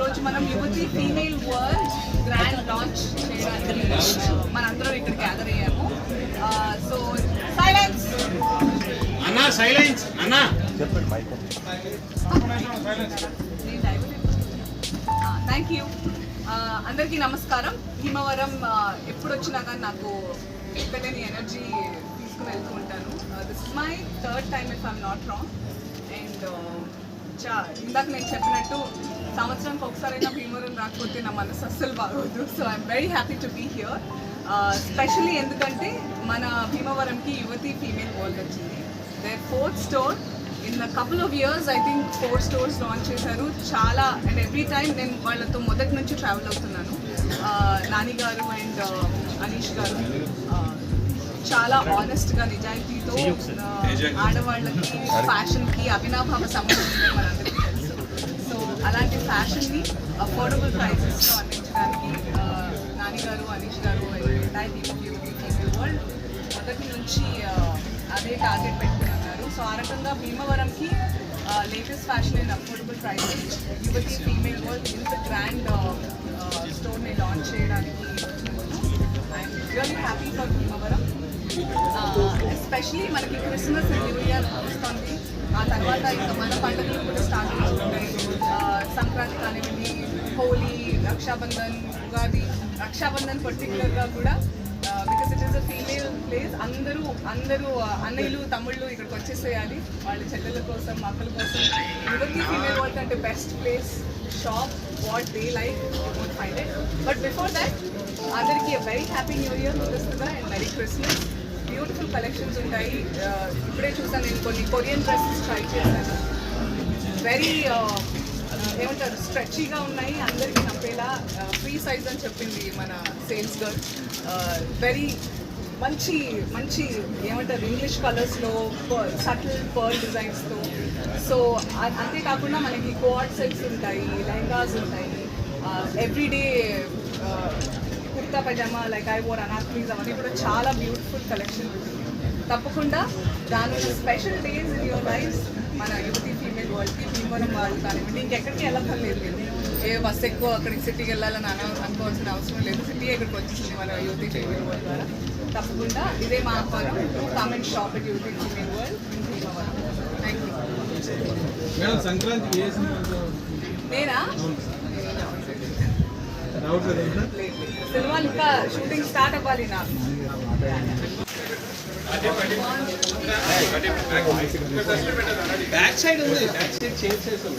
ఈరోజు మనం Yuvathi female world grand launch చేయడానికి మనందరం ఇక్కడ గ్యాదర్ అయ్యాము. సో సైలెన్స్ అన్నా సైలెన్స్ అన్నా! థ్యాంక్ యూ అందరికీ నమస్కారం. భీమవరం uh, ఎప్పుడు వచ్చినా కానీ నాకు ఎక్కలేని ఎనర్జీ తీసుకుని వెళ్తూ ఉంటాను. This is my third time if I'm not wrong and చా ఇందాక నేను చెప్పినట్టు సంవత్సరానికి ఒకసారైనా భీమవరం రాకపోతే నా మనసు అస్సలు బాగోదు. So I'm very happy to be here specially ఎందుకంటే మన భీమవరంకి యువతి ఫీమేల్ వరల్డ్ వచ్చింది. They fourth store in couple of years I think four stores launch చేశారు. చాలా అండ్ ఎవ్రీ టైం నేను వాళ్ళతో మొదటి నుంచి ట్రావెల్ అవుతున్నాను. Uh, నాని గారు అండ్ uh, అనీష్ గారు uh, uh, చాలా ఆనెస్ట్గా నిజాయితీతో uh, ఆడవాళ్ళకి ఫ్యాషన్కి అవినాభావ సంబంధం ఉందని మనందరికీ తెలుసు. సో అలాంటి ఫ్యాషన్ని అఫోర్డబుల్ ప్రైసెస్లో అందించడానికి uh, నాని గారు అనీష్ గారు entire team of youth female world. మొదటి నుంచి uh, అదే టార్గెట్ పెట్టుకుని ఉన్నారు. సో ఆ రకంగా భీమవరంకి latest fashion and affordable prices Yuvathi female world ఇంత గ్రాండ్ స్టోర్ని లాంచ్ చేయడానికి I'm really happy for Bhimavaram. Especially మనకి క్రిస్మస్ న్యూ ఇయర్ వస్తుంది. ఆ తర్వాత ఇంకా మన పండుగలు కూడా స్టార్ట్ అవుతుంటాయి సంక్రాంతి కానివ్వండి హోలీ రక్షాబంధన్ ఉగాది రక్షాబంధన్ పర్టికులర్గా కూడా because it is a female place అందరూ అందరూ అన్నయ్యలు తమ్ముళ్ళు ఇక్కడికి వచ్చేసేయాలి. వాళ్ళ చెల్లెల కోసం అక్కల కోసం. యువతి ఫీమేల్ వరల్డ్ అంటే best place shop what the life won't find but before that అందరికీ very happy new year చూపిస్తుందా and merry Christmas beautiful collections ఉంటాయి. ఇప్పుడే చూసాను నేను కొన్ని కొరియన్ డ్రెస్సెస్ ట్రై చేశాను. వెరీ ఏమంటారు స్ట్రెచీగా ఉన్నాయి. అందరికీ నప్పేలా ఫ్రీ సైజ్ అని చెప్పింది మన సేల్స్ గర్ల్ వెరీ మంచి మంచి ఏమంటారు ఇంగ్లీష్ కలర్స్లో సటిల్ పర్ల్ డిజైన్స్తో సో అంతేకాకుండా మనకి కోఆట్ సెట్స్ ఉంటాయి లెహంగాస్ ఉంటాయి. Everyday kurta pyjama like I wore Anarkalis అవన్నీ కూడా చాలా బ్యూటిఫుల్ కలెక్షన్ ఉంటుంది తప్పకుండా దాని special days in your life మన యువతి ఫీమేల్ వరల్డ్కి భీమవరం వాళ్ళు కానివ్వండి ఇంకెక్కడికి వెళ్ళక్కర్లేదు. మీరు ఏ బస్ ఎక్కువ అక్కడికి సిటీకి వెళ్ళాలని అన అనుకోవాల్సిన అవసరం లేదు. సిటీ ఇక్కడికి వచ్చేసింది మన యువతి ఫీమేల్ వరల్డ్ ద్వారా. తప్పకుండా ఇదే మా ఆహ్వానం. Comment shop at Yuvathi female world thank you నేనా? లేదు, లేదు. సినిమాలు ఇంకా షూటింగ్ స్టార్ట్ అవ్వాలి నాకు. బ్యాక్ సైడ్ ఉంది. బ్యాక్ సైడ్ చేంజ్ చేసాము